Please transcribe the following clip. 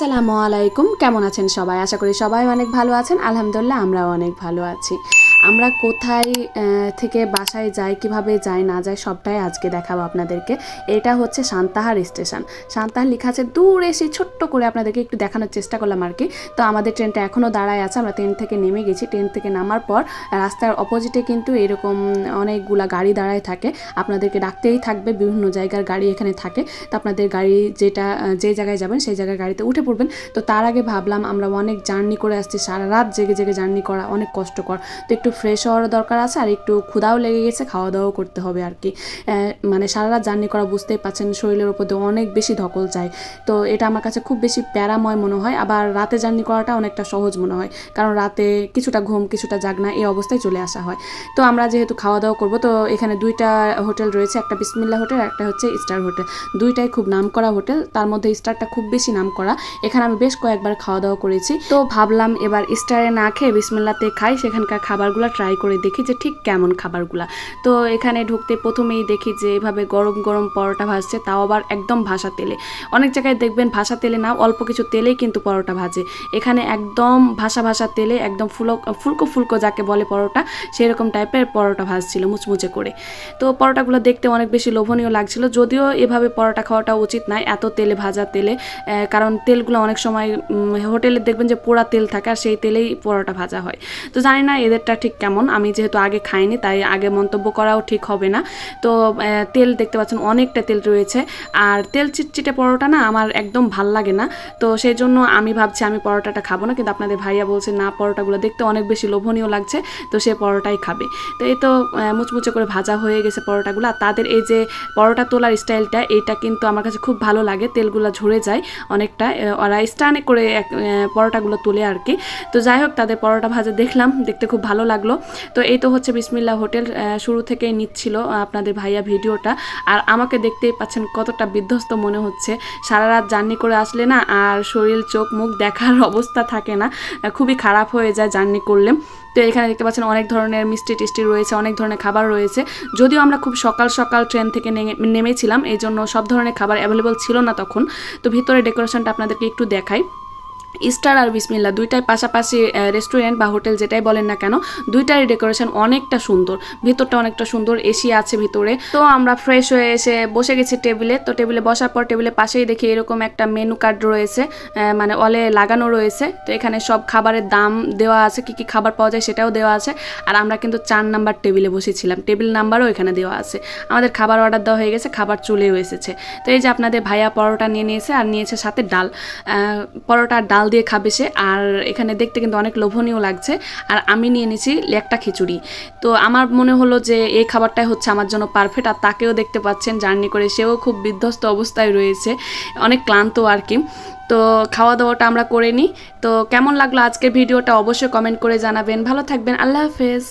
আসসালামু আলাইকুম। কেমন আছেন সবাই? আশা করি সবাই অনেক ভালো আছেন। আলহামদুলিল্লাহ, আমরাও অনেক ভালো আছি। আমরা কোথায় থেকে বাসায় যাই, কীভাবে যাই, না যাই, সবটাই আজকে দেখাবো আপনাদেরকে। এটা হচ্ছে সান্তাহার স্টেশন। সান্তাহার লেখা আছে, দূরে সেই ছোট্ট করে আপনাদেরকে একটু দেখানোর চেষ্টা করলাম আর কি। তো আমাদের ট্রেনটা এখনও দাঁড়ায় আছে, আমরা ট্রেন থেকে নেমে গেছি। ট্রেন থেকে নামার পর রাস্তার অপোজিটে কিন্তু এরকম অনেকগুলা গাড়ি দাঁড়ায় থাকে। আপনাদেরকে ডাকতেই থাকবে, বিভিন্ন জায়গার গাড়ি এখানে থাকে। তো আপনাদের গাড়ি যেটা যে জায়গায় যাবেন, সেই জায়গায় গাড়িতে উঠে পড়বেন। তো তার আগে ভাবলাম আমরা অনেক জার্নি করে আসছি, সারা রাত জেগে জেগে জার্নি করা অনেক কষ্টকর। তো একটু ফ্রেশ হওয়ার দরকার আছে আর একটু ক্ষুধাও লেগে গেছে খাওয়া দাওয়াও করতে হবে আর কি। মানে সারা রাত জার্নি করা বুঝতেই পাচ্ছেন শরীরের উপর দিয়ে অনেক বেশি ধকল চায় তো এটা আমার কাছে খুব বেশি প্যারাময় মনে হয়, আবার রাতে জার্নি করাটা অনেকটা সহজ মনে হয়, কারণ রাতে কিছুটা ঘুম, কিছুটা জাগনা এই অবস্থায় চলে আসা হয়। তো আমরা যেহেতু খাওয়া দাওয়া করব, তো এখানে দুইটা হোটেল রয়েছে, একটা বিসমিল্লা হোটেল, একটা হচ্ছে স্টার হোটেল। দুইটাই খুব নাম করা হোটেল, তার মধ্যে স্টারটা খুব বেশি নাম করা এখানে আমি বেশ কয়েকবার খাওয়া দাওয়া করেছি। তো ভাবলাম এবার স্টারে না খেয়ে বিসমিল্লাতে খাই, সেখানকার খাবারগুলো ট্রাই করে দেখি যে ঠিক কেমন খাবারগুলা। তো এখানে ঢুকতে প্রথমেই দেখি যে এভাবে গরম গরম পরোটা ভাজছে, তাও আবার একদম ভাসা তেলে। অনেক জায়গায় দেখবেন ভাসা তেলে না, অল্প কিছু তেলেই কিন্তু পরোটা ভাজে। এখানে একদম ভাসা ভাসা তেলে একদম ফুলো, ফুলকো ফুলকো যাকে বলে পরোটা, সেরকম টাইপের পরোটা ভাজছিল মুচমুচে করে। তো পরোটাগুলো দেখতে অনেক বেশি লোভনীয় লাগছিল, যদিও এভাবে পরোটা খাওয়াটা উচিত নয় এত তেলে ভাজা তেলে কারণ তেলগুলো অনেক সময় হোটেলে দেখবেন যে পোড়া তেল থাকে আর সেই তেলেই পরোটা ভাজা হয়। তো জানি না এদেরটা ঠিক কেমন? আমি যেহেতু আগে খাইনি, তাই আগে মন্তব্য করাও ঠিক হবে না। তো তেল দেখতে পাচ্ছেন, অনেকটা তেল রয়েছে। আর তেল চিটচিটে পরোটা না আমার একদম ভালো লাগে না। তো সেই জন্য আমি ভাবছি আমি পরোটাটা খাব না। কিন্তু আপনাদের ভাইয়া বলছে, না, পরোটাগুলো দেখতে অনেক বেশি লোভনীয় লাগছে। তো সে পরোটাই খাবে। তো এই তো মুচমুচে করে ভাজা হয়ে গেছে পরোটাগুলো। আর তাদের এই যে পরোটা তোলার স্টাইলটা এইটা কিন্তু আমার কাছে খুব ভালো লাগে। তেলগুলো ঝরে যায় অনেকটা। ওরা স্টানে করে পরোটাগুলো তুলে আর কি তো যাই হোক, তাদের পরোটা ভাজা দেখলাম। দেখতে খুব ভালো লাগল। তো এই তো হচ্ছে বিসমিল্লা হোটেল শুরু থেকেই নিচ্ছিল আপনাদের ভাইয়া ভিডিওটা। আর আমাকে দেখতেই পাচ্ছেন কতটা বিধ্বস্ত মনে হচ্ছে। সারা রাত জার্নি করে আসলে না, আর শরীর, চোখ, মুখ দেখার অবস্থা থাকে না। খুবই খারাপ হয়ে যায় জার্নি করলে। তো এখানে দেখতে পাচ্ছেন অনেক ধরনের মিষ্টি টিষ্টি রয়েছে, অনেক ধরনের খাবার রয়েছে। যদিও আমরা খুব সকাল সকাল ট্রেন থেকে নেমে- নেমেছিলাম এই জন্য সব ধরনের খাবার অ্যাভেলেবল ছিল না তখন। তো ভিতরে ডেকোরেশনটা আপনাদেরকে একটু দেখাই। স্টার আর বিসমিল্লা, দুইটাই পাশাপাশি রেস্টুরেন্ট বা হোটেল যেটাই বলেন না কেন, দুইটারই ডেকোরেশন অনেকটা সুন্দর। ভিতরটা অনেকটা সুন্দর এসি আছে ভিতরে। তো আমরা ফ্রেশ হয়ে এসে বসে গেছি টেবিলে তো টেবিলে বসার পর টেবিলের পাশেই দেখি এরকম একটা মেনু কার্ড রয়েছে মানে অলে লাগানো রয়েছে। তো এখানে সব খাবারের দাম দেওয়া আছে, কি কি খাবার পাওয়া যায় সেটাও দেওয়া আছে। আর আমরা কিন্তু চার নাম্বার টেবিলে বসেছিলাম। টেবিল নাম্বারও এখানে দেওয়া আছে। আমাদের খাবার অর্ডার দেওয়া হয়ে গেছে, খাবার চলেও এসেছে। তো এই যে আপনাদের ভাইয়া পরোটা নিয়ে নিয়েছে আর নিয়েছে সাথে ডাল। পরোটা ডাল দিয়ে খাবে সে। আর এখানে দেখতে কিন্তু অনেক লোভনীয় লাগছে। আর আমি নিয়ে নিয়েছি লেকটা খিচুড়ি। তো আমার মনে হলো যে এই খাবারটাই হচ্ছে আমার জন্য পারফেক্ট আর তাকেও দেখতে পাচ্ছেন জার্নি করে। সেও খুব বিধ্বস্ত অবস্থায় রয়েছে। অনেক ক্লান্ত আর কি। তো খাওয়া দাওয়াটা আমরা করে নিই। তো কেমন লাগল আজকের ভিডিওটা অবশ্যই কমেন্ট করে জানাবেন। ভালো থাকবেন। আল্লাহ হাফেজ।